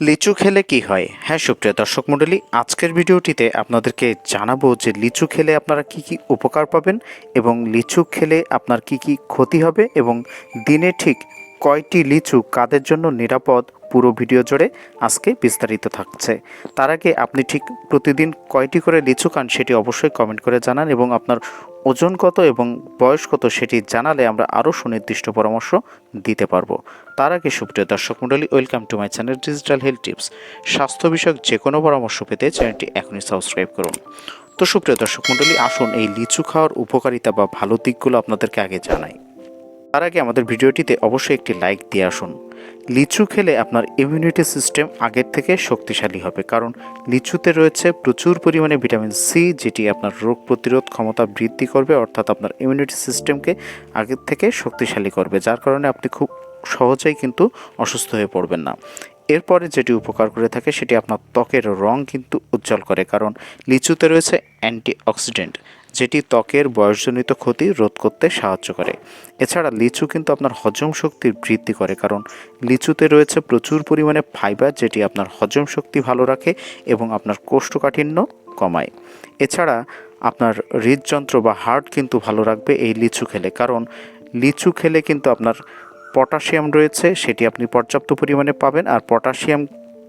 লিচু খেলে কি হয়? হ্যাঁ সুপ্রিয় দর্শক মণ্ডলী, আজকের ভিডিওটিতে আপনাদেরকে জানাব যে লিচু খেলে আপনারা কি কি উপকার পাবেন এবং লিচু খেলে আপনার কি কি ক্ষতি হবে এবং দিনে ঠিক কয়টি লিচু কাদের জন্য নিরাপদ পুরো ভিডিও জুড়ে আজকে বিস্তারিত থাকছে। তার আগে আপনি ঠিক প্রতিদিন কয়টি করে লিচু খান সেটি অবশ্যই কমেন্ট করে জানান এবং আপনার ওজন কত এবং বয়স কত সেটি জানালে আমরা আরও সুনির্দিষ্ট পরামর্শ দিতে পারব। তার আগে সুপ্রিয় দর্শক মণ্ডলী, welcome to my channel digital health tips. স্বাস্থ্য বিষয়ক যে কোনো পরামর্শ পেতে চ্যানেলটি এখনই সাবস্ক্রাইব করুন। তো সুপ্রিয় দর্শক মণ্ডলী, আসুন এই লিচু খাওয়ার উপকারিতা বা ভালো দিকগুলো আপনাদেরকে আগে জানাই। তার আগে আমাদের ভিডিওটিতে অবশ্যই একটি লাইক দিয়ে আসুন। লিচু খেলে আপনার ইমিউনিটি সিস্টেম আগের থেকে শক্তিশালী হবে। কারণ লিচুতে রয়েছে প্রচুর পরিমাণে ভিটামিন সি যেটি আপনার রোগ প্রতিরোধ ক্ষমতা বৃদ্ধি করবে, অর্থাৎ আপনার ইমিউনিটি সিস্টেমকে আগের থেকে শক্তিশালী করবে, যার কারণে আপনি খুব সহজেই কিন্তু অসুস্থ হয়ে পড়বেন না। এরপরে যেটি উপকার করে থাকে, সেটি আপনার ত্বকের রং কিন্তু উজ্জ্বল করে, কারণ লিচুতে রয়েছে অ্যান্টিঅক্সিডেন্ট যেটি ত্বকের বয়সজনিত ক্ষতি রোধ করতে সাহায্য করে। এছাড়া লিচু কিন্তু আপনার হজম শক্তির বৃদ্ধি করে কারণ লিচুতে রয়েছে প্রচুর পরিমাণে ফাইবার যেটি আপনার হজম শক্তি ভালো রাখে এবং আপনার কোষ্ঠকাঠিন্য কমায়। এছাড়া আপনার হৃদযন্ত্র বা হার্ট কিন্তু ভালো রাখবে এই লিচু খেলে কারণ লিচু খেলে কিন্তু আপনার পটাশিয়াম রয়েছে, সেটি আপনি পর্যাপ্ত পরিমাণে পাবেন আর পটাশিয়াম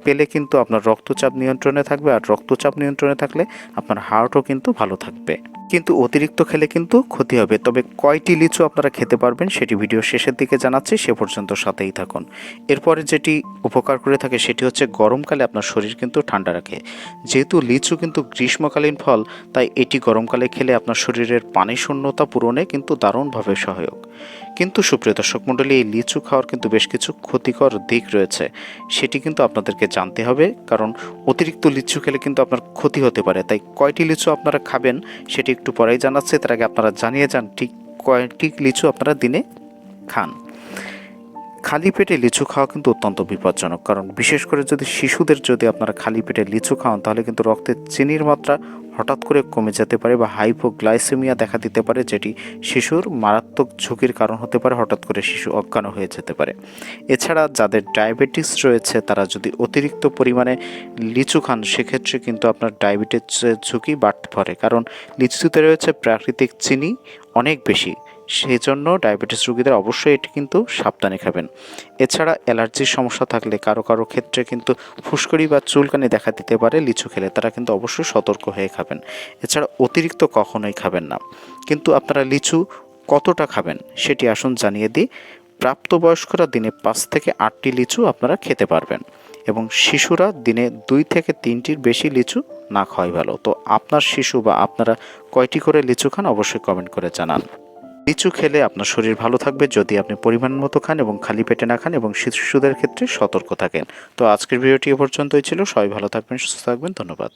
পেলে কিন্তু আপনার রক্তচাপ নিয়ন্ত্রণে থাকবে আর রক্তচাপ নিয়ন্ত্রণে থাকলে আপনার হার্টও কিন্তু ভালো থাকবে। কিন্তু অতিরিক্ত খেলে কিন্তু ক্ষতি হবে। তবে কয়টি লিচু আপনারা খেতে পারবেন সেটি ভিডিও শেষের দিকে জানাচ্ছি। সে পর্যন্ত সাথেই থাকুন। এরপরে যেটি উপকার করে থাকে সেটি হচ্ছে গরমকালে আপনার শরীর কিন্তু ঠান্ডা রাখে। যেহেতু লিচু কিন্তু গ্রীষ্মকালীন ফল, তাই এটি গরমকালে খেলে আপনার শরীরের পানি শূন্যতা পূরণে কিন্তু দারুণভাবে সহায়ক। কিন্তু সুপ্রিয় দর্শক মণ্ডলী, এই লিচু খাওয়ার কিন্তু বেশ কিছু ক্ষতিকর দিক রয়েছে। সেটি কিন্তু আপনাদেরকে জানতে হবে, কারণ অতিরিক্ত লিচু খেলে কিন্তু আপনার ক্ষতি হতে পারে। তাই কয়টি লিচু আপনারা খাবেন সেটি একটু পরেই জানাচ্ছে। তার আগে আপনারা জানিয়ে যান, ঠিক কয়টি লিচু আপনারা দিনে খান। খালি পেটে লিচু খাওয়া কিন্তু অত্যন্ত বিপজ্জনক। কারণ বিশেষ করে যদি শিশুদের যদি আপনারা খালি পেটে লিচু খাওয়ান, তাহলে কিন্তু রক্তে চিনির মাত্রা হঠাৎ করে কমে যেতে পারে বা হাইপোগ্লাইসেমিয়া দেখা দিতে পারে, যেটি শিশুর মারাত্মক ঝুঁকির কারণ হতে পারে, হঠাৎ করে শিশু অজ্ঞান হয়ে যেতে পারে। এছাড়া যাদের ডায়াবেটিস রয়েছে, তারা যদি অতিরিক্ত পরিমাণে লিচু খান, সেক্ষেত্রে কিন্তু আপনার ডায়াবেটিসের ঝুঁকি বাড়তে পারে। কারণ লিচুতে রয়েছে প্রাকৃতিক চিনি অনেক বেশি। সেই জন্য ডায়াবেটিস রোগীদের অবশ্যই এটি কিন্তু সাবধানে খাবেন। এছাড়া অ্যালার্জির সমস্যা থাকলে কারও কারও ক্ষেত্রে কিন্তু ফুসকুড়ি বা চুলকানি দেখা দিতে পারে, লিচু খেলে তারা কিন্তু অবশ্যই সতর্ক হয়ে খাবেন। এছাড়া অতিরিক্ত কখনোই খাবেন না। কিন্তু আপনারা লিচু কতটা খাবেন সেটি আসুন জানিয়ে দিই। প্রাপ্তবয়স্করা দিনে পাঁচ থেকে আটটি লিচু আপনারা খেতে পারবেন এবং শিশুরা দিনে দুই থেকে তিনটির বেশি লিচু না খাওয়াই ভালো। তো আপনার শিশু বা আপনারা কয়টি করে লিচু খান অবশ্যই কমেন্ট করে জানান। লিচু খেলে আপনার শরীর ভালো থাকবে যদি আপনি পরিমাণ মতো খান এবং খালি পেটে না খান এবং শিশুদের ক্ষেত্রে সতর্ক থাকেন। তো আজকের ভিডিওটি এ পর্যন্তই ছিল। সবাই ভালো থাকবেন, সুস্থ থাকবেন। ধন্যবাদ।